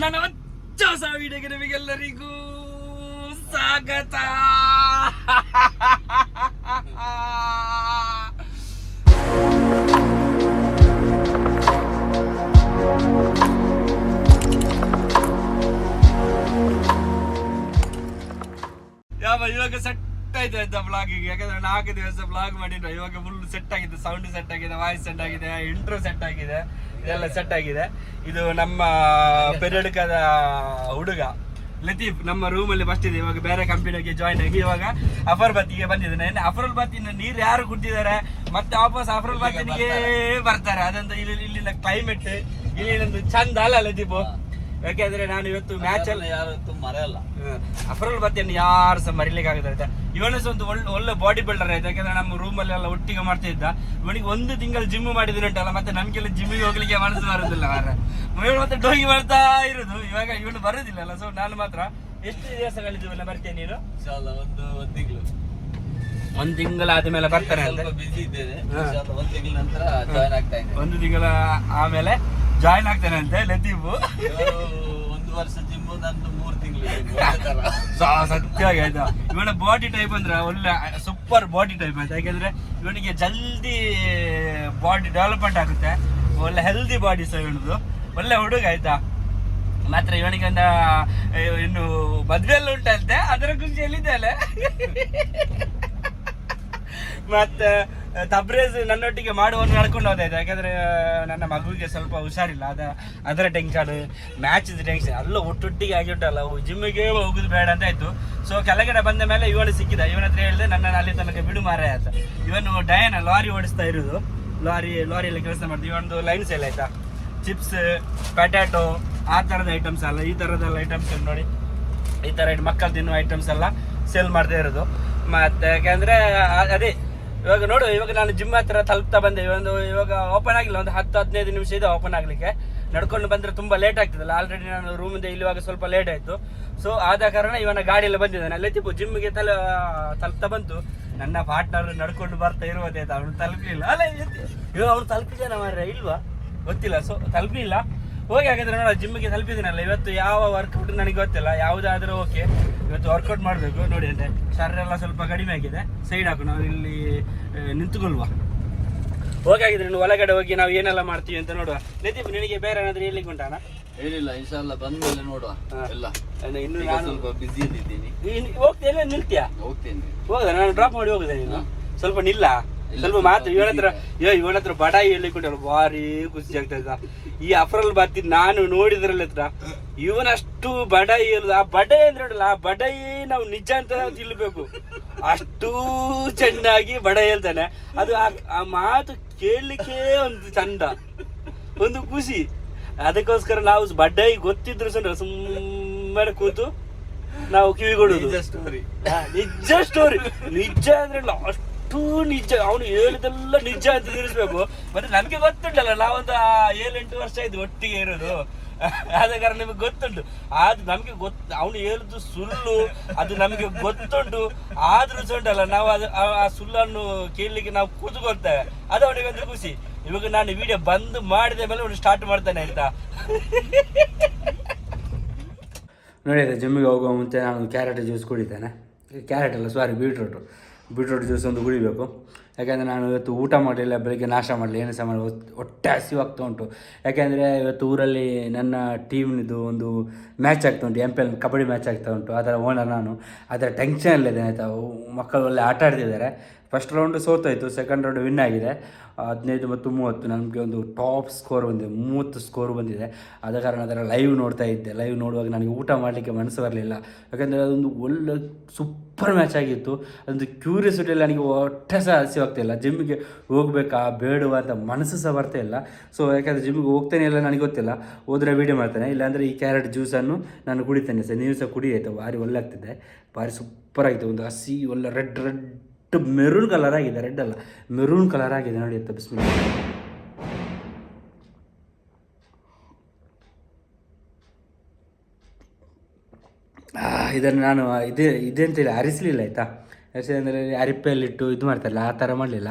ನನ್ನ ಹೊಚ್ಚ ಹೊಸ ವಿಡಿಯೋಗೆ ನಿಮಗೆಲ್ಲರಿಗೂ ಸ್ವಾಗತ ಯಾವ ಇವಾಗ ಸೆಟ್ ಆಯ್ತು ಆಯ್ತಾ ಬ್ಲಾಗಿಗೆ ಯಾಕಂದ್ರೆ ನಾಲ್ಕು ದಿವಸ ಬ್ಲಾಗ್ ಮಾಡಿದ್ರು ಇವಾಗ ಫುಲ್ ಸೆಟ್ ಆಗಿದೆ ಸೌಂಡ್ ಸೆಟ್ ಆಗಿದೆ ವಾಯ್ಸ್ ಸೆಟ್ ಆಗಿದೆ ಇಂಟ್ರೋ ಸೆಟ್ ಆಗಿದೆ, ಇದೆಲ್ಲ ಸೆಟ್ ಆಗಿದೆ. ಇದು ನಮ್ಮ ಪೆರಡ್ಕದ ಹುಡುಗ ಲತೀಫ್ ನಮ್ಮ ರೂಮಲ್ಲಿ ಫಸ್ಟ್ ಇದೆ, ಇವಾಗ ಬೇರೆ ಕಂಪನಿಗೆ ಜಾಯ್ನ್ ಆಗಿ ಇವಾಗ ಅಫರ್ ಬತ್ತಿಗೆ ಬಂದಿದ್ದಾನೆ. ಅಫರಲ್ ಬತ್ತಿನ ನೀರು ಯಾರು ಕುಡ್ತಿದ್ದಾರೆ ಮತ್ತೆ ವಾಪಸ್ ಅಫರಲ್ ಬತ್ತಿನಿಗೆ ಬರ್ತಾರೆ. ಅದಂತ ಇಲ್ಲಿ ಇಲ್ಲಿನ ಕ್ಲೈಮೇಟ್ ಇಲ್ಲಿನೊಂದು ಚಂದ ಅಲ್ಲ ಲತೀಫ್? ಯಾಕೆಂದ್ರೆ ನಾನು ಇವತ್ತು ಮ್ಯಾಚ್ ಅಲ್ಲಿ ಯಾರು ಮರೆಯಲ್ಲ. ಅಫರಲ್ ಬತ್ತಿಯನ್ನು ಯಾರು ಸಹ ಮರಿಲಿಕ್ಕೆ ಇವನು ಸಹ ಒಂದು ಒಳ್ಳೆ ಒಳ್ಳೆ ಬಾಡಿ ಬಿಲ್ಡರ್ ಆಯ್ತು. ಯಾಕಂದ್ರೆ ನಮ್ಮ ರೂಮಲ್ಲಿ ಎಲ್ಲ ಒಟ್ಟಿಗೆ ಮಾಡ್ತಾ ಇದ್ದ ಇವನಿಗೆ ಒಂದು ತಿಂಗಳು ಜಿಮ್ ಮಾಡಿದ್ರೆ ಉಂಟಲ್ಲ ಮತ್ತೆ ನಮ್ಗೆಲ್ಲ ಜಿಮ್ಮಿಗೆ ಹೋಗ್ಲಿಕ್ಕೆ ಮನಸ್ಸು ಬರುದಿಲ್ಲ ಮಾರ ಮತ್ತೆ ಡೋಗಿ ಮಾಡ್ತಾ ಇರುದು. ಇವಾಗ ಇವನು ಬರುದಿಲ್ಲಲ್ಲ ಸೊ ನಾನು ಮಾತ್ರ ಎಷ್ಟು ದಿವಸಗಳಿದ್ದೀವಲ್ಲ ಬರ್ತೇನೆ ನೀನು? ಒಂದು ಒಂದು ತಿಂಗಳು. ಒಂದ್ ತಿಂಗಳ ಆದ್ಮೇಲೆ ಬರ್ತಾರೆ ಅಂತ. ಒಂದು ತಿಂಗಳ ಆಮೇಲೆ ಜಾಯ್ನ್ ಆಗ್ತೇನೆ ಅಂತೆ ಲತೀಫ್ ಒಂದು ವರ್ಷ ಜಿಮ್ ನಂದು ಮೂರು ತಿಂಗಳು ಸಾ- ಸತ್ಯವಾಗಿ ಆಯ್ತಾ? ಇವನ ಬಾಡಿ ಟೈಪ್ ಅಂದ್ರೆ ಒಳ್ಳೆ ಸೂಪರ್ ಬಾಡಿ ಟೈಪ್ ಆಯ್ತು? ಯಾಕೆಂದ್ರೆ ಇವನಿಗೆ ಜಲ್ದಿ ಬಾಡಿ ಡೆವಲಪ್ಮೆಂಟ್ ಆಗುತ್ತೆ. ಒಳ್ಳೆ ಹೆಲ್ದಿ ಬಾಡಿ ಸಹ ಇವನದು. ಒಳ್ಳೆ ಹುಡುಗ ಆಯ್ತಾ? ಮಾತ್ರ ಇವನಿಗೆ ಒಂದು ಇನ್ನು ಮದ್ವೆ ಎಲ್ಲ ಉಂಟಂತೆ. ಅದರ ಖುಷಿಯಲ್ಲಿದೆ ಅಲ್ಲ ಮತ್ತೆ ತಬ್ರೇಜ್ ನನ್ನೊಟ್ಟಿಗೆ ಮಾಡುವನ್ನು ನಡ್ಕೊಂಡು ಹೋದಾಯ್ತು. ಯಾಕಂದ್ರೆ ನನ್ನ ಮಗುವಿಗೆ ಸ್ವಲ್ಪ ಹುಷಾರಿಲ್ಲ. ಅದ, ಅದರ ಟೆನ್ಷನ್ ಮ್ಯಾಚ್ ಟೆನ್ಷನ್ ಅಲ್ಲ ಒಟ್ಟೊಟ್ಟಿಗೆ ಆಗಿಬಿಟ್ಟಲ್ಲ. ಜಿಮ್ಮಿಗೆ ಹೋಗುದು ಬೇಡ ಅಂತ ಆಯ್ತು ಸೊ ಕೆಳಗಡೆ ಬಂದ ಮೇಲೆ ಇವನು ಸಿಕ್ಕಿದ. ಇವನ ಹತ್ರ ಹೇಳಿದೆ ನನ್ನ ಅಲ್ಲಿ ತನಕ ಬಿಡು ಮಾರ ಆಯ್ತ ಇವನು ಡಯನ ಲಾರಿ ಓಡಿಸ್ತಾ ಇರೋದು. ಲಾರಿ ಲಾರಿಯಲ್ಲಿ ಕೆಲಸ ಮಾಡ್ತೀವಿ ಇವನದು ಲೈನ್ ಸೇಲ್ ಆಯ್ತಾ? ಚಿಪ್ಸ್ ಪೊಟ್ಯಾಟೊ ಆ ಥರದ ಐಟಮ್ಸ್ ಅಲ್ಲ ಈ ಥರದೆಲ್ಲ ಐಟಮ್ಸ್ ನೋಡಿ. ಈ ಥರ ಮಕ್ಕಳು ತಿನ್ನುವ ಐಟಮ್ಸ್ ಎಲ್ಲ ಸೇಲ್ ಮಾಡ್ತಾ ಇರೋದು. ಮತ್ತೆ ಯಾಕಂದ್ರೆ ಅದೇ ಇವಾಗ ನೋಡು, ಇವಾಗ ನಾನು ಜಿಮ್ ಹತ್ರ ತಲುಪ್ತಾ ಬಂದೆ. ಒಂದು ಇವಾಗ ಓಪನ್ ಆಗಿಲ್ಲ, ಒಂದು ಹತ್ತು, ಹದಿನೈದು ನಿಮಿಷ ಇದೆ ಓಪನ್ ಆಗಲಿಕ್ಕೆ. ನಡ್ಕೊಂಡು ಬಂದ್ರೆ ತುಂಬಾ ಲೇಟ್ ಆಗ್ತದಲ್ಲ. ಆಲ್ರೆಡಿ ನಾನು ರೂಮಿಂದ ಇಲ್ಲಿವಾಗ ಸ್ವಲ್ಪ ಲೇಟ್ ಆಯ್ತು. ಸೊ ಆದ ಕಾರಣ ಇವನ ಗಾಡಿಯಲ್ಲಿ ಬಂದಿದ್ದಾನೆ. ಅಲ್ಲೇ ತಿಪ್ಪು ಜಿಮ್ಗೆ ತಲ, ತಲುಪ್ತಾ ಬಂತು. ನನ್ನ ಪಾರ್ಟ್ನರ್ ನಡ್ಕೊಂಡು ಬರ್ತಾ ಇರುವುದೇ ಅವನು ತಲುಪಲಿಲ್ಲ. ಅಲ್ಲ ಇವಾಗ ಅವನು ತಲುಪಿದ್ದಾನೆ ಮಾರ್ರೆ, ಇಲ್ವಾ? ಗೊತ್ತಿಲ್ಲ. ಸೊ ತಲುಪಲಿಲ್ಲ. ಹೋಗಿ ಹಾಗಾದ್ರೆ ನೋಡ ಜಿಮ್ಗೆ ತಲುಪಿದ್ದೀನಲ್ಲ ಇವತ್ತು ಯಾವ ವರ್ಕೌಟ್ ನನಗೆ ಗೊತ್ತಿಲ್ಲ ಯಾವುದಾದ್ರೂ ಓಕೆ ಇವತ್ತು ವರ್ಕೌಟ್ ಮಾಡಬೇಕು ನೋಡಿ ಅಂದರೆ ಶರೀರ ಎಲ್ಲ ಸ್ವಲ್ಪ ಕಡಿಮೆ ಆಗಿದೆ ಸೈಡ್ ಹಾಕು ನಾವು ಇಲ್ಲಿ ನಿಂತುಕೊಳ್ವಾ ನಿಂತುಕೊಳ್ಳುವ. ಹೋಗಿ ಹಾಗಿದ್ರೆ ಇನ್ನು ಒಳಗಡೆ ಹೋಗಿ ನಾವು ಏನೆಲ್ಲ ಮಾಡ್ತೀವಿ ಅಂತ ನೋಡುವ. ನಿತೀಪ್ ನಿನಗೆ ಬೇರೆ ಏನಾದ್ರೂ ಹೇಳಿಕ್ಕೆ ಉಂಟಾನ ಹೇಳಿಲ್ಲ ಇನ್ಶಾಲ್ಲ ಬಂದ್ಮೇಲೆ ನೋಡುವ. ಎಲ್ಲ. ಇನ್ನು ನಾನು ಸ್ವಲ್ಪ ಬಿಸಿ ಇದ್ದೀನಿ ಹೋಗ್ತೇನೆ ನಿಲ್ತೀಯಾ ಹೋಗ್ತೇನೆ. ಹೋಗದ ನಾನು ಡ್ರಾಪ್ ಮಾಡಿ ಹೋಗುದೇ ನೀನು? ಸ್ವಲ್ಪ ನಿಲ್ಲ? ಸ್ವಲ್ಪ ಮಾತ್ರ ಮಾತು ಇವನ ಹತ್ರ busy ಅಯ್ಯೋ ಇವನ ಹತ್ರ ಬಡಾಯಿ ಹೇಳಿಕೊಟ್ಟಲ್ಲ ಭಾರಿ ಖುಷಿ ಆಗ್ತಾ ಇದ್ದ. ಈ ಅಫ್ರಲ್ ಬರ್ತಿ ನಾನು ನೋಡಿದ್ರಲ್ಲಿ ಹತ್ರ ಇವನಷ್ಟು ಬಡಾಯಿ ಹೇಳುದು ಆ ಬಡಾಯಿ ಅಂದ್ರೆ ಆ ಬಡಾಯಿ ನಾವು ನಿಜ ಅಂತ ನಾವು ತಿಳ್ಬೇಕು. ಅಷ್ಟು ಚೆನ್ನಾಗಿ ಬಡ ಹೇಳ್ತಾನೆ. ಅದು ಆ- ಮಾತು ಕೇಳಲಿಕ್ಕೆ ಒಂದು ಚಂದ ಒಂದು ಖುಷಿ. ಅದಕ್ಕೋಸ್ಕರ ನಾವು ಬಡ್ಡಾಯಿ ಗೊತ್ತಿದ್ರು ಸಹ ಸುಮ್ಮನೆ ಕೂತು ನಾವು ಕಿವಿಗೊಡುದು. ನಿಜ ಸ್ಟೋರಿ ನಿಜ ಸ್ಟೋರಿ ನಿಜ ಅಂದ್ರೆ ಇಲ್ಲ, ಅಷ್ಟು ನಿಜ, ಅವನು ಹೇಳಿದೆಲ್ಲ ನಿಜ ಅಂತ ತಿಳಿಸ್ಬೇಕು. ಮತ್ತೆ ನಮ್ಗೆ ಗೊತ್ತುಂಟಲ್ಲ, ನಾವೊಂದು ಏಳೆಂಟು ವರ್ಷ ಇದ್ದು ಒಟ್ಟಿಗೆ ಇರೋದು. ಆದ ಕಾರಣ ನಿಮಗೆ ಗೊತ್ತುಂಟು. ಆದ್ರೆ ನಮ್ಗೆ ಗೊತ್ತು ಅವನು ಹೇಳುದು ಸುಳ್ಳು, ಅದು ನಮಗೆ ಗೊತ್ತುಂಟು. ಆದ್ರೂ ಸಹ ಉಂಟಲ್ಲ, ನಾವು ಅದು, ಆ ಸುಳ್ಳನ್ನು ಕೇಳಲಿಕ್ಕೆ ನಾವು ಕೂತ್ಕೊಳ್ತೇವೆ. ಅದು ಅವನಿಗೆ ಒಂದು ಖುಷಿ. ಇವಾಗ ನಾನು ವಿಡಿಯೋ ಬಂದ್ ಮಾಡಿದ ಮೇಲೆ ಅವನು ಸ್ಟಾರ್ಟ್ ಮಾಡ್ತಾನೆ, ಆಯ್ತಾ? ನೋಡಿ ಜಮ್ಮಿಗೆ ಹೋಗುವ ಮುಂಚೆ ನಾನು ಕ್ಯಾರೆಟ್ ಜ್ಯೂಸ್ ಕುಡಿತೇನೆ. ಕ್ಯಾರೆಟ್ ಅಲ್ಲ ಸಾರಿ ಬೀಟ್ರೂಟು ಬೀಟ್ರೂಟ್ ಜ್ಯೂಸ್ ಒಂದು ಕುಡಿಬೇಕು. ಯಾಕೆಂದರೆ ನಾನು ಇವತ್ತು ಊಟ ಮಾಡಲಿಲ್ಲ, ಬೆಳಗ್ಗೆ ನಾಶ ಮಾಡಲಿ ಏನು ಸಹ ಹೊಟ್ಟೆ ಹಸಿವಾಗ್ತಾ ಉಂಟು. ಯಾಕೆಂದರೆ ಇವತ್ತು ಊರಲ್ಲಿ ನನ್ನ ಟೀಮ್ನಿದು ಒಂದು ಮ್ಯಾಚ್ ಆಗ್ತಾ ಉಂಟು M P L kabaddi match ಆಗ್ತಾ ಉಂಟು ಅದರ ಓನರ್ ನಾನು. ಅದರ ಟೆನ್ಷನಲ್ಲಿದ್ದೇನೆ ಆಯಿತಾ, ಮಕ್ಕಳು ಒಳ್ಳೆ ಆಟ ಆಡ್ತಿದ್ದಾರೆ. ಫಸ್ಟ್ ರೌಂಡ್ ಸೋತಾಯಿತು ಸೆಕೆಂಡ್ ರೌಂಡ್ ವಿನ್ ಆಗಿದೆ. ಹದಿನೈದು ಮತ್ತು ಮೂವತ್ತು ನನಗೆ ಒಂದು ಟಾಪ್ ಸ್ಕೋರ್ ಬಂದಿದೆ, ಮೂವತ್ತು ಸ್ಕೋರ್ ಬಂದಿದೆ. ಆದ ಕಾರಣ ಅದರ ಲೈವ್ ನೋಡ್ತಾ ಇದ್ದೆ. ಲೈವ್ ನೋಡುವಾಗ ನನಗೆ ಊಟ ಮಾಡಲಿಕ್ಕೆ ಮನಸ್ಸು ಬರಲಿಲ್ಲ. ಯಾಕಂದರೆ ಅದೊಂದು ಒಳ್ಳೆ ಸೂಪರ್ ಮ್ಯಾಚ್ ಆಗಿತ್ತು. ಅದೊಂದು ಕ್ಯೂರಿಯಸಿಟಿಯಲ್ಲಿ ನನಗೆ ಹೊಟ್ಟೆ ಸಹ ಹಸಿವಾಗ್ತಾಯಿಲ್ಲ ಜಿಮ್ಮಿಗೆ ಹೋಗಬೇಕಾ, ಬೇಡವಾ ಅಂತ ಮನಸ್ಸು ಸಹ ಬರ್ತಾ ಇಲ್ಲ. ಸೊ ಯಾಕಂದರೆ ಜಿಮ್ಗೆ ಹೋಗ್ತೇನೆ ಇಲ್ಲ ನನಗೆ ಗೊತ್ತಿಲ್ಲ. ಹೋದರೆ ವೀಡಿಯೋ ಮಾಡ್ತೇನೆ. ಇಲ್ಲಾಂದರೆ ಈ ಕ್ಯಾರೆಟ್ ಜ್ಯೂಸನ್ನು ನಾನು ಕುಡಿತೇನೆ ಸರ್. ನೀವು ಸಹ ಕುಡಿ, ಆಯಿತು? ಭಾರಿ ಒಳ್ಳೆ ಆಗ್ತಿದೆ ಭಾರಿ ಸೂಪರ್ ಆಗಿದೆ ಒಂದು ಹಸಿ, ಒಳ್ಳೆ ರೆಡ್ ರೆಡ್ ಮೆರೂನ್ ಕಲರ್ ಆಗಿದೆ ರೆಡ್ ಅಲ್ಲ. ಮೆರೂನ್ ಕಲರ್ ಆಗಿದೆ ನೋಡಿ ಅಂತ ಬಿಸ್ಮಿಲ್ ಇದನ್ನು ನಾನು, ಇದೇ, ಇದೆ ಅಂತೇಳಿ ಆರಿಸಲಿಲ್ಲ ಆಯಿತಾ? ಎರ್ಸಿ ಅಂದರೆ ಅರಿಪೆಯಲ್ಲಿಟ್ಟು ಇದು ಮಾಡ್ತಾರಲ್ಲ, ಆ ಥರ ಮಾಡಲಿಲ್ಲ.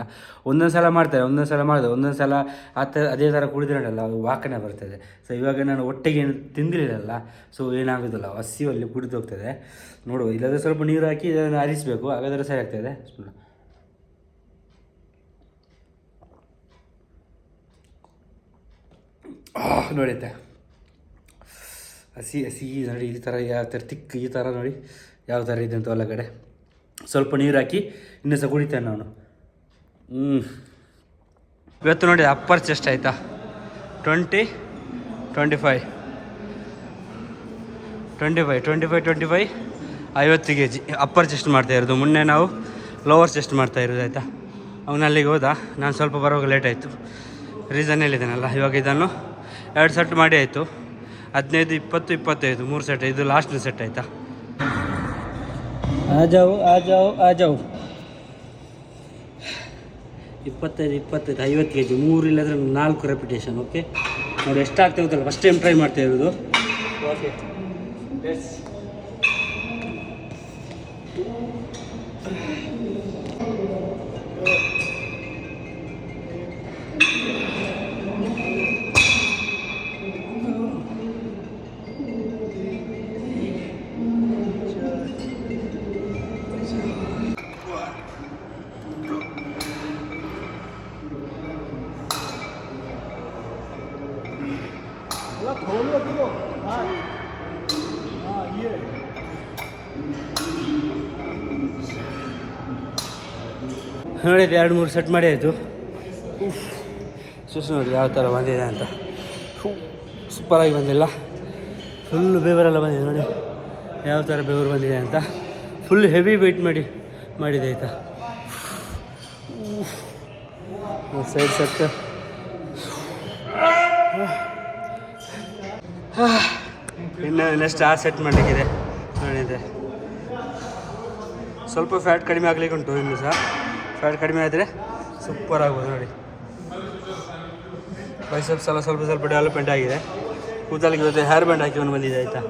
ಒಂದೊಂದು ಸಲ ಮಾಡ್ತಾರೆ, ಒಂದೊಂದು ಸಲ ಮಾಡಿದೆ, ಒಂದೊಂದು ಸಲ ಆ ಥರ ಅದೇ ಥರ ಕುಡಿದ್ರಲ್ಲ ವಾಕನೆ ಬರ್ತದೆ. ಸೊ ಇವಾಗ ನಾನು ಒಟ್ಟಿಗೆ ಏನು ತಿಂದಿರಲಿಲ್ಲ ಸೊ ಏನಾಗೋದಿಲ್ಲ, ಹಸಿವಲ್ಲಿ ಕುಡಿದು ಹೋಗ್ತದೆ. ನೋಡುವ, ಇಲ್ಲಾಂದರೆ ಸ್ವಲ್ಪ ನೀರು ಹಾಕಿ ಇದನ್ನು ಅರಿಸಬೇಕು ಹಾಗಾದರೆ ಸರಿ ಆಗ್ತದೆ. ನೋಡುತ್ತೆ ಹಸಿ ಹಸಿ, ನೋಡಿ ಈ ಥರ ಯಾವ ಥರ ತಿಕ್ ಈ ಥರ ನೋಡಿ, ಯಾವ ಥರ ಇದೆ ಅಂತ ಒಳಗಡೆ. ಸ್ವಲ್ಪ ನೀರು ಹಾಕಿ ಇನ್ನೂ ಸಹ ಕುಡಿತೇನೆ ನಾನು. ಹ್ಞೂ ಇವತ್ತು ನೋಡಿ ಅಪ್ಪರ್ ಚೆಸ್ಟ್ ಆಯಿತಾ? Twenty twenty five twenty five twenty five twenty five ಐವತ್ತು ಕೆ ಜಿ ಅಪ್ಪರ್ ಚೆಸ್ಟ್ ಮಾಡ್ತಾ ಇರೋದು. ಮೊನ್ನೆ ನಾವು ಲೋವರ್ ಚೆಸ್ಟ್ ಮಾಡ್ತಾ ಇರೋದು ಆಯಿತಾ? ಅವನು ಅಲ್ಲಿಗೆ ಹೋದ. ನಾನು ಸ್ವಲ್ಪ ಬರುವಾಗ ಲೇಟ್ ಆಯಿತು. ರೀಸನ್ ಹೇಳಿದ್ದೇನಲ್ಲ ಇವಾಗ ಇದನ್ನು ಎರಡು ಸೆಟ್ ಮಾಡಿ ಆಯಿತು. ಹದಿನೈದು, ಇಪ್ಪತ್ತು, ಇಪ್ಪತ್ತೈದು, ಮೂರು ಸೆಟ್ ಇದು ಲಾಸ್ಟ್ ಸೆಟ್ ಆಯಿತಾ? ಆ ಜಾವು ಆ ಜಾವು ಆ ಜಾವು. ಇಪ್ಪತ್ತೈದು ಇಪ್ಪತ್ತೈದು, ಐವತ್ತು ಕೆ ಜಿ ಮೂರು ಇಲ್ಲದ್ರೆ ನಾಲ್ಕು ರೆಪಿಟೇಷನ್ ಓಕೆ ನೋಡಿ, ಎಷ್ಟಾಗ್ತಾ ಗೊತ್ತಲ್ಲ ಫಸ್ಟ್ ಟೈಮ್ ಟ್ರೈ ಮಾಡ್ತಾ ಇರೋದು. ಓಕೆ ನೋಡಿದ್ದು, ಎರಡು ಮೂರು ಸೆಟ್ ಮಾಡಿ ಆಯಿತು. ಸುಸ್ ನೋಡಿ ಯಾವ ಥರ ಬಂದಿದೆ ಅಂತ. ಸೂಪರಾಗಿ ಬಂದಿಲ್ಲ. ಫುಲ್ಲು ಬೇವರೆಲ್ಲ ಬಂದಿದೆ ನೋಡಿ. ಯಾವ ಥರ ಬೇವರು ಬಂದಿದೆ ಅಂತ. ಫುಲ್ ಹೆವಿ ವೆಯ್ಟ್ ಮಾಡಿ, ಮಾಡಿದೆ ಆಯಿತಾ. ಸೈಡ್ ಸೆಟ್ ಇನ್ನು ನೆಕ್ಸ್ಟ್ ಆ ಸೆಟ್ ಮಾಡಲಿಕ್ಕಿದೆ. ನೋಡಿದೆ ಸ್ವಲ್ಪ ಫ್ಯಾಟ್ ಕಡಿಮೆ ಆಗಲಿಕ್ಕೆ ಉಂಟು ಇನ್ನು ಸಹ. ಫ್ಯಾಟ್ ಕಡಿಮೆ ಆದರೆ ಸೂಪರ್ ಆಗ್ಬೋದು ನೋಡಿ. ಬೈಸೆಪ್ಸ್ ಎಲ್ಲ ಸ್ವಲ್ಪ ಸ್ವಲ್ಪ ಡೆವಲಪ್ಮೆಂಟ್ ಆಗಿದೆ. ಕೂದಲಿಗೆ ಇವತ್ತು ಹೇರ್ ಬ್ಯಾಂಡ್ ಹಾಕಿಕೊಂಡು ಬಂದಿದೆ ಆಯಿತಾ?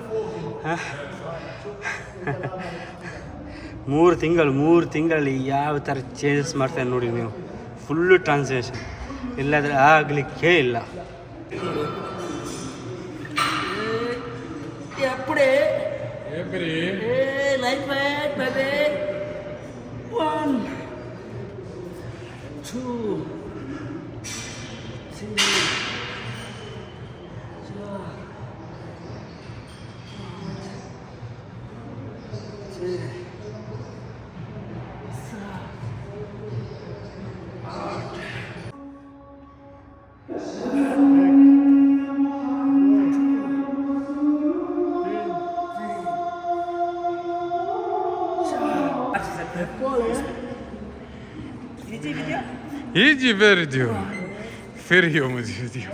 ಮೂರು ತಿಂಗಳು ಮೂರು ತಿಂಗಳಲ್ಲಿ ಯಾವ ಥರ ಚೇಂಜಸ್ ಮಾಡ್ತಾರೆ ನೋಡಿ ನೀವು. ಫುಲ್ಲು ಟ್ರಾನ್ಸ್ಲೇಷನ್ ಇಲ್ಲಾದರೆ ಆಗಲಿಕ್ಕೆ ಇಲ್ಲ. 처음 생각이 ಒನ್ ಟೂ يجي فيديو فيريو مش فيديو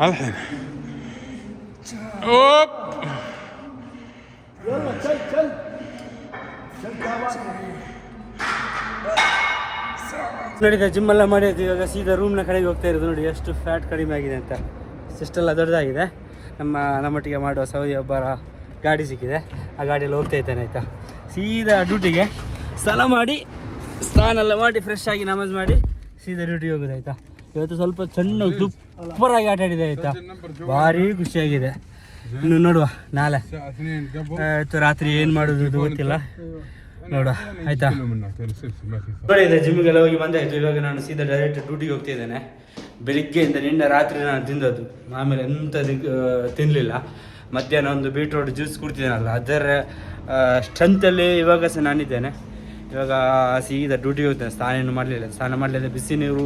الحين اوب ನೋಡಿದ ಜಿಮ್ ಎಲ್ಲ ಮಾಡಿ ಆಯ್ತು, ಇವಾಗ ಸೀದಾ ರೂಮ್ನ ಕಡೆಗೆ ಹೋಗ್ತಾ ಇರೋದು ನೋಡಿ ಎಷ್ಟು ಫ್ಯಾಟ್ ಕಡಿಮೆ ಆಗಿದೆ ಅಂತ ಇಷ್ಟೆಲ್ಲ ದೊಡ್ಡದಾಗಿದೆ ನಮ್ಮ ನಮ್ಮೊಟ್ಟಿಗೆ ಮಾಡುವ ಸೌದಿ ಒಬ್ಬರ ಗಾಡಿ ಸಿಕ್ಕಿದೆ ಆ ಗಾಡಿಯಲ್ಲಿ ಹೋಗ್ತಾ ಇದ್ದೇನೆ ಆಯಿತಾ ಸೀದಾ ಡ್ಯೂಟಿಗೆ ಸ್ನಾನ ಮಾಡಿ, ಸ್ನಾನ ಎಲ್ಲ ಮಾಡಿ ಫ್ರೆಶ್ ಆಗಿ ನಮಾಜ್ ಮಾಡಿ, ಸೀದಾ ಡ್ಯೂಟಿಗೆ ಹೋಗೋದು ಆಯ್ತಾ? ಇವತ್ತು ಸ್ವಲ್ಪ ಸಣ್ಣ ಸೂಪರಾಗಿ ಆಟ ಆಡಿದೆ ಆಯಿತಾ? ಭಾರಿ ಖುಷಿಯಾಗಿದೆ. ಇನ್ನು ನೋಡುವ, ನಾಳೆ. ಆಯ್ತು ರಾತ್ರಿ ಏನು ಮಾಡೋದು ಗೊತ್ತಿಲ್ಲ. ನೋಡುವ, ಆಯಿತಾ? ನೋಡಿ ಜಿಮ್ಮಿಗೆಲ್ಲ ಹೋಗಿ ಬಂದಾಯ್ತು ಇವಾಗ ನಾನು ಸೀದಾ ಡೈರೆಕ್ಟ್ ಡ್ಯೂಟಿಗೆ ಹೋಗ್ತಿದ್ದೇನೆ ಬೆಳಿಗ್ಗೆಯಿಂದ ನಿನ್ನೆ ರಾತ್ರಿ ನಾನು ತಿಂದದ್ದು. ಆಮೇಲೆ ಎಂತ ತಿನ್ನಲಿಲ್ಲ ಮಧ್ಯಾಹ್ನ ಒಂದು ಬೀಟ್ರೋಟ್ ಜ್ಯೂಸ್ ಕುಡ್ತಿದ್ದೇನಲ್ಲ, ಅದರ ಸ್ಟ್ರೆಂತಲ್ಲಿ ಇವಾಗ ಸಹ ನಾನಿದ್ದೇನೆ. ಇವಾಗ ಸೀದಾ ಡ್ಯೂಟಿ ಹೋಗ್ತೇನೆ, ಸ್ನಾನ ಏನು ಮಾಡಲಿಲ್ಲ, ಸ್ನಾನ ಮಾಡಲಿಲ್ಲ, ಬಿಸಿ ನೀರು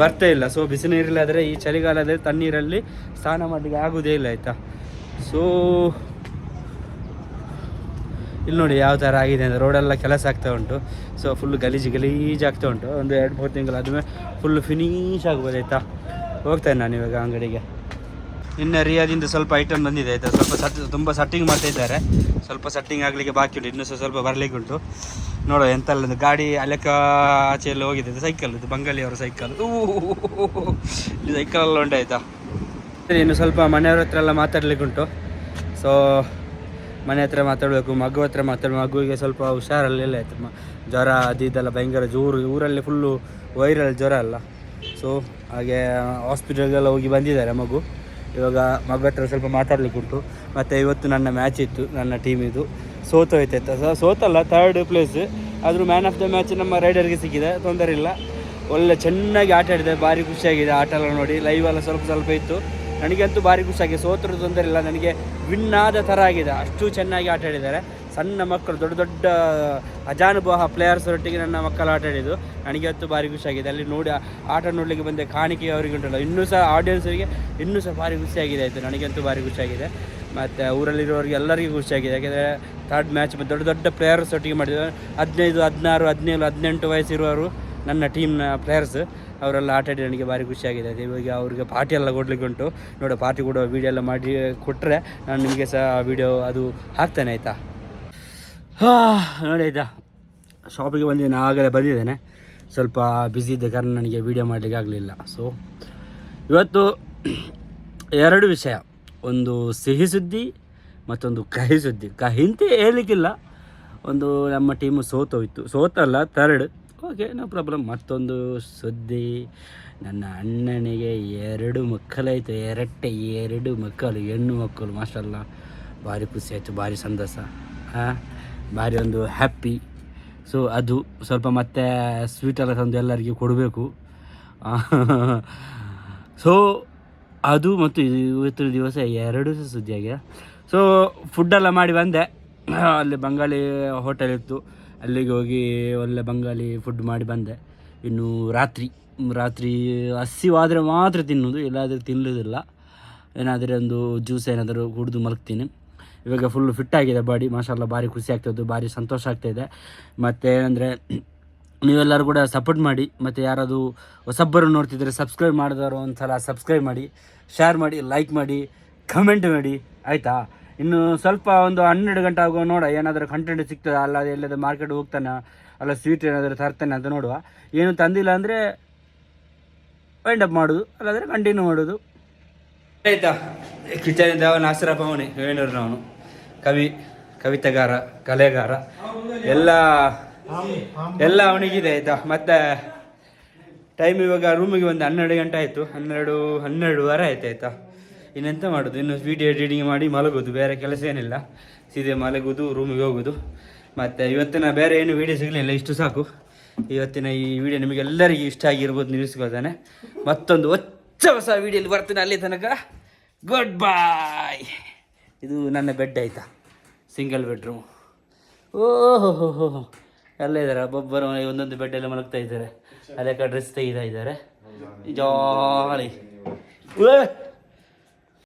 ಬರ್ತಾ ಇಲ್ಲ. ಸೊ ಬಿಸಿ ನೀರಿಲ್ಲಾದರೆ ಈ ಚಳಿಗಾಲದಲ್ಲಿ ತಣ್ಣೀರಲ್ಲಿ ಸ್ನಾನ ಮಾಡಲಿಕ್ಕೆ ಆಗೋದೇ ಇಲ್ಲ, ಆಯಿತಾ? ಸೊ ಇಲ್ಲಿ ನೋಡಿ ಯಾವ ಥರ ಆಗಿದೆ ಅಂದರೆ ರೋಡೆಲ್ಲ ಕೆಲಸ ಆಗ್ತಾ ಉಂಟು. ಸೊ ಫುಲ್ ಗಲೀಜು ಗಲೀಜು ಆಗ್ತಾ ಉಂಟು. ಒಂದು ಎರಡು ಮೂರು ತಿಂಗಳು ಆದಮೇಲೆ ಫುಲ್ ಫಿನಿಶ್ ಆಗ್ಬೋದು, ಆಯಿತಾ? ಹೋಗ್ತೇನೆ ನಾನು ಇವಾಗ ಅಂಗಡಿಗೆ. ಇನ್ನು ರಿಯಾದಿಂದ ಸ್ವಲ್ಪ ಐಟಮ್ ಬಂದಿದೆ, ಆಯಿತಾ? ಸ್ವಲ್ಪ ಸಟ್ ತುಂಬ ಸಟ್ಟಿಂಗ್ ಮಾಡ್ತಾ ಇದ್ದಾರೆ. ಸ್ವಲ್ಪ ಸಟ್ಟಿಂಗ್ ಆಗಲಿಕ್ಕೆ ಬಾಕಿ ಉಂಟು, ಇನ್ನೂ ಸ್ವಲ್ಪ ಬರಲಿಕ್ಕೆ ಉಂಟು. ನೋಡುವ ಎಂತಲ್ಲ ಗಾಡಿ ಅಲೆಕ್ಕ ಆಚೆ ಎಲ್ಲ ಹೋಗಿದೆ ಸೈಕಲ್ ಇದು ಬಂಗಾಳಿಯವರ ಸೈಕಲ್ ಇದು ಸೈಕಲ್ ಎಲ್ಲ ಉಂಟು, ಆಯಿತಾ? ಇನ್ನು ಸ್ವಲ್ಪ ಮನೆಯವ್ರ ಹತ್ರ ಎಲ್ಲ ಮಾತಾಡ್ಲಿಕ್ಕೆ ಉಂಟು. ಸೊ ಮನೆ ಹತ್ರ ಮಾತಾಡಬೇಕು, ಮಗು ಹತ್ರ ಮಾತಾಡಬೇಕು. ಮಗುವಿಗೆ ಸ್ವಲ್ಪ ಹುಷಾರಲ್ಲೆಲ್ಲ ಆಯಿತು? ಜ್ವರ, ಅದು ಇದೆಲ್ಲ ಭಯಂಕರ ಜೋರು, ಊರಲ್ಲಿ ಫುಲ್ಲು ವೈರಲ್ ಜ್ವರ ಅಲ್ಲ. ಸೊ ಹಾಗೆ ಹಾಸ್ಪಿಟಲ್ಗೆಲ್ಲ ಹೋಗಿ ಬಂದಿದ್ದಾರೆ ಮಗು. ಇವಾಗ ಮಗ ಹತ್ರ ಸ್ವಲ್ಪ ಉಂಟು. ಮತ್ತು ಇವತ್ತು ನನ್ನ ಮ್ಯಾಚ್ ಇತ್ತು, ನನ್ನ ಟೀಮ್ ಇದು. ಸೋತೋಯ್ತಾಯ್ತು ಸ, ಸೋತಲ್ಲ ಥರ್ಡ್ ಪ್ಲೇಸ್ ಆದರೂ ಮ್ಯಾನ್ ಆಫ್ ದ ಮ್ಯಾಚ್ ನಮ್ಮ ರೈಡರ್ಗೆ ಸಿಕ್ಕಿದೆ, ತೊಂದರೆ ಇಲ್ಲ. ಒಳ್ಳೆ ಚೆನ್ನಾಗಿ ಆಟ ಆಡಿದೆ, ಭಾರಿ ಖುಷಿಯಾಗಿದೆ ಆಟ ಎಲ್ಲ ನೋಡಿ. ಲೈವ್ ಎಲ್ಲ ಸ್ವಲ್ಪ ಸ್ವಲ್ಪ ಇತ್ತು. ನನಗಂತೂ ಭಾರಿ ಖುಷಿಯಾಗಿದೆ. ಸೋತ್ರ ತೊಂದರೆ ಇಲ್ಲ, ನನಗೆ ವಿನ್ ಆದ ಥರ ಆಗಿದೆ. ಅಷ್ಟು ಚೆನ್ನಾಗಿ ಆಟ ಆಡಿದ್ದಾರೆ. ಸಣ್ಣ ಮಕ್ಕಳು, ದೊಡ್ಡ ದೊಡ್ಡ ಅಜಾನುಭವ ಪ್ಲೇಯರ್ಸ್ ಒಟ್ಟಿಗೆ ನನ್ನ ಮಕ್ಕಳು ಆಟ ಆಡಿದ್ದು. ನನಗೆ ಅಂತೂ ಭಾರಿ ಖುಷಿಯಾಗಿದೆ ಅಲ್ಲಿ ನೋಡಿ ಆಟ ನೋಡಲಿಕ್ಕೆ ಬಂದೆ ಕಾಣಿಕೆ ಅವರಿಗೆ ಉಂಟಲ್ಲ, ಇನ್ನೂ ಸಹ ಆಡಿಯನ್ಸರಿಗೆ ಇನ್ನೂ ಸಹ ಭಾರಿ ಖುಷಿಯಾಗಿದೆ ಆಯಿತು. ನನಗಂತೂ ಭಾರಿ ಖುಷಿಯಾಗಿದೆ ಮತ್ತು ಊರಲ್ಲಿರೋರಿಗೆ ಎಲ್ಲರಿಗೂ ಖುಷಿಯಾಗಿದೆ ಯಾಕೆಂದರೆ ಥರ್ಡ್ ಮ್ಯಾಚ್ ದೊಡ್ಡ ದೊಡ್ಡ ಪ್ಲೇಯರ್ಸ್ ಒಟ್ಟಿಗೆ ಮಾಡಿದ್ದು ಹದಿನೈದು, ಹದಿನಾರು, ಹದಿನೇಳು, ಹದಿನೆಂಟು ವಯಸ್ಸಿರುವವರು ನನ್ನ ಟೀಮ್ನ ಪ್ಲೇಯರ್ಸ್ ಅವರೆಲ್ಲ ಆಟ ಆಡಿ ನನಗೆ ಭಾರಿ ಖುಷಿಯಾಗಿದೆ ಇವಾಗ ಅವ್ರಿಗೆ ಪಾರ್ಟಿ ಎಲ್ಲ ಕೊಡ್ಲಿಕ್ಕೆ ಉಂಟು. ನೋಡೋ ಪಾರ್ಟಿ ಕೂಡ ವೀಡಿಯೋ ಎಲ್ಲ ಮಾಡಿ ಕೊಟ್ಟರೆ ನಾನು ನಿಮಗೆ ಸಹ ವೀಡಿಯೋ ಅದು ಹಾಕ್ತೇನೆ ಆಯಿತಾ? ನೋಡಿ ಆಯಿತಾ. ಶಾಪಿಗೆ ಬಂದಿದ್ದೇನೆ ಆಗಲೇ ಬಂದಿದ್ದೇನೆ. ಸ್ವಲ್ಪ ಬ್ಯುಸಿ ಇದ್ದ ಕಾರಣ ನನಗೆ ವೀಡಿಯೋ ಮಾಡಲಿಕ್ಕೆ ಆಗಲಿಲ್ಲ. ಸೊ ಇವತ್ತು ಎರಡು ವಿಷಯ. ಒಂದು ಸಿಹಿ ಸುದ್ದಿ, ಮತ್ತೊಂದು ಕಹಿ ಸುದ್ದಿ. ಕಹಿ ಅಂತ ಹೇಳಲಿಕ್ಕಿಲ್ಲ. ಒಂದು ನಮ್ಮ ಟೀಮು ಸೋತೋಯ್ತು. ಸೋತಲ್ಲ ತರ್ಡ್ ಓಕೆ ನೋ ಪ್ರಾಬ್ಲಮ್ ಮತ್ತೊಂದು ಸುದ್ದಿ. ನನ್ನ ಅಣ್ಣನಿಗೆ ಎರಡು ಮಕ್ಕಳಾಯಿತು. ಎರಟ್ಟೆ ಎರಡು ಮಕ್ಕಳು. ಹೆಣ್ಣು ಮಕ್ಕಳು. ಮಾಷಲ್ಲ ಭಾರಿ ಖುಷಿ ಆಯಿತು. ಭಾರಿ ಸಂತಸ. ಹಾಂ? ಭಾರಿ ಒಂದು ಹ್ಯಾಪಿ ಸೊ ಅದು ಸ್ವಲ್ಪ ಮತ್ತೆ ಸ್ವೀಟೆಲ್ಲ ತಂದು ಎಲ್ಲರಿಗೂ ಕೊಡಬೇಕು. ಸೊ ಅದು ಮತ್ತು ಇವತ್ತಿನ ದಿವಸ ಎರಡು ದಿವಸ ಸುದ್ದಿ ಆಗಿದೆ. ಸೊ ಫುಡ್ಡೆಲ್ಲ ಮಾಡಿ ಬಂದೆ. ಅಲ್ಲಿ ಬಂಗಾಳಿ ಹೋಟೆಲ್ ಇತ್ತು. ಅಲ್ಲಿಗೆ ಹೋಗಿ ಒಳ್ಳೆ ಬಂಗಾಳಿ ಫುಡ್ ಮಾಡಿ ಬಂದೆ. ಇನ್ನು ರಾತ್ರಿ ರಾತ್ರಿ ಹಸಿವಾದರೆ ಮಾತ್ರ ತಿನ್ನೋದು. ಇಲ್ಲಾದರೆ ತಿನ್ನೋದಿಲ್ಲ ಏನಾದರೆ ಒಂದು ಜ್ಯೂಸ್ ಏನಾದರೂ ಕುಡಿದು ಮಲಗ್ತೀನಿ. ಇವಾಗ ಫುಲ್ ಫಿಟ್ ಆಗಿದೆ ಬಾಡಿ ಮಾಷಲ್ಲ ಭಾರಿ ಖುಷಿ ಆಗ್ತದೆ ಭಾರಿ ಸಂತೋಷ ಆಗ್ತಾಯಿದೆ ಮತ್ತು ಏನಂದರೆ ನೀವೆಲ್ಲರೂ ಕೂಡ ಸಪೋರ್ಟ್ ಮಾಡಿ, ಮತ್ತು ಯಾರಾದರೂ ಹೊಸಬ್ಬರು ನೋಡ್ತಿದ್ರೆ ಸಬ್ಸ್ಕ್ರೈಬ್ ಮಾಡಿದವರು ಒಂದು ಸಲ ಸಬ್ಸ್ಕ್ರೈಬ್ ಮಾಡಿ ಶೇರ್ ಮಾಡಿ ಲೈಕ್ ಮಾಡಿ ಕಮೆಂಟ್ ಮಾಡಿ, ಆಯಿತಾ? ಇನ್ನು ಸ್ವಲ್ಪ ಒಂದು ಹನ್ನೆರಡು ಗಂಟೆ ಆಗುವ ನೋಡ ಏನಾದರೂ ಕಂಟೆಂಟ್ ಸಿಗ್ತದೆ ಅಲ್ಲ ಎಲ್ಲದ ಮಾರ್ಕೆಟ್ ಹೋಗ್ತಾನೆ, ಅಲ್ಲ ಸ್ವೀಟ್ ಏನಾದರೂ ತರ್ತಾನೆ ಅಂತ ನೋಡುವ. ಏನು ತಂದಿಲ್ಲ ಅಂದರೆ ವೈಂಡ್ ಅಪ್ ಮಾಡೋದು, ಅಲ್ಲಾದರೆ ಕಂಟಿನ್ಯೂ ಮಾಡೋದು. ಆಯ್ತಾ? ಕಿಚನ್ ದೇವ ನಾಸರ ಅವನೇ ಅವನು. ಕವಿ, ಕವಿತೆಗಾರ, ಕಲೆಗಾರ. ಎಲ್ಲ ಎಲ್ಲ ಅವನಿಗಿದೆ, ಆಯ್ತಾ? ಮತ್ತೆ ಟೈಮ್ ಇವಾಗ ರೂಮಿಗೆ ಒಂದು ಹನ್ನೆರಡು ಗಂಟೆ ಆಯಿತು. ಹನ್ನೆರಡು, ಹನ್ನೆರಡುವರೆ ಆಯ್ತು, ಆಯ್ತಾ? ಇನ್ನೆಂತ ಮಾಡೋದು? ಇನ್ನು ವಿಡಿಯೋ ಎಡಿಟಿಂಗ್ ಮಾಡಿ ಮಲಗೋದು, ಬೇರೆ ಕೆಲಸ ಏನಿಲ್ಲ. ಸೀದೆ ಮಲಗೋದು ರೂಮಿಗೆ ಹೋಗೋದು. ಮತ್ತು ಇವತ್ತಿನ ಬೇರೆ ಏನು ವೀಡಿಯೋ ಸಿಗಲಿಲ್ಲ, ಇಷ್ಟು ಸಾಕು. ಇವತ್ತಿನ ಈ ವಿಡಿಯೋ ನಿಮಗೆಲ್ಲರಿಗೂ ಇಷ್ಟ ಆಗಿರ್ಬೋದು, ನಿಲ್ಲಿಸ್ಕೊಳ್ತಾನೆ. ಮತ್ತೊಂದು ಹೊಚ್ಚ ಹೊಸ ವಿಡಿಯೋಲಿ ಬರ್ತೀನಿ ಅಲ್ಲಿ ತನಕ. ಗುಡ್ ಬಾಯ್ ಇದು ನನ್ನ ಬೆಡ್ ಆಯಿತಾ? ಸಿಂಗಲ್ ಬೆಡ್ರೂಮ್ ಓಹೋ ಹೋ ಹೋ ಹೋ ಎಲ್ಲ ಇದ್ದಾರೆ ಒಬ್ಬೊಬ್ಬರು ಒಂದೊಂದು ಬೆಡ್ಡಲ್ಲಿ ಮಲಗ್ತಾ ಇದ್ದಾರೆ. ಅದೇ ಡ್ರೆಸ್ ತೆಗಿತಾ ಇದ್ದಾರೆ. ಜಾಲಿ.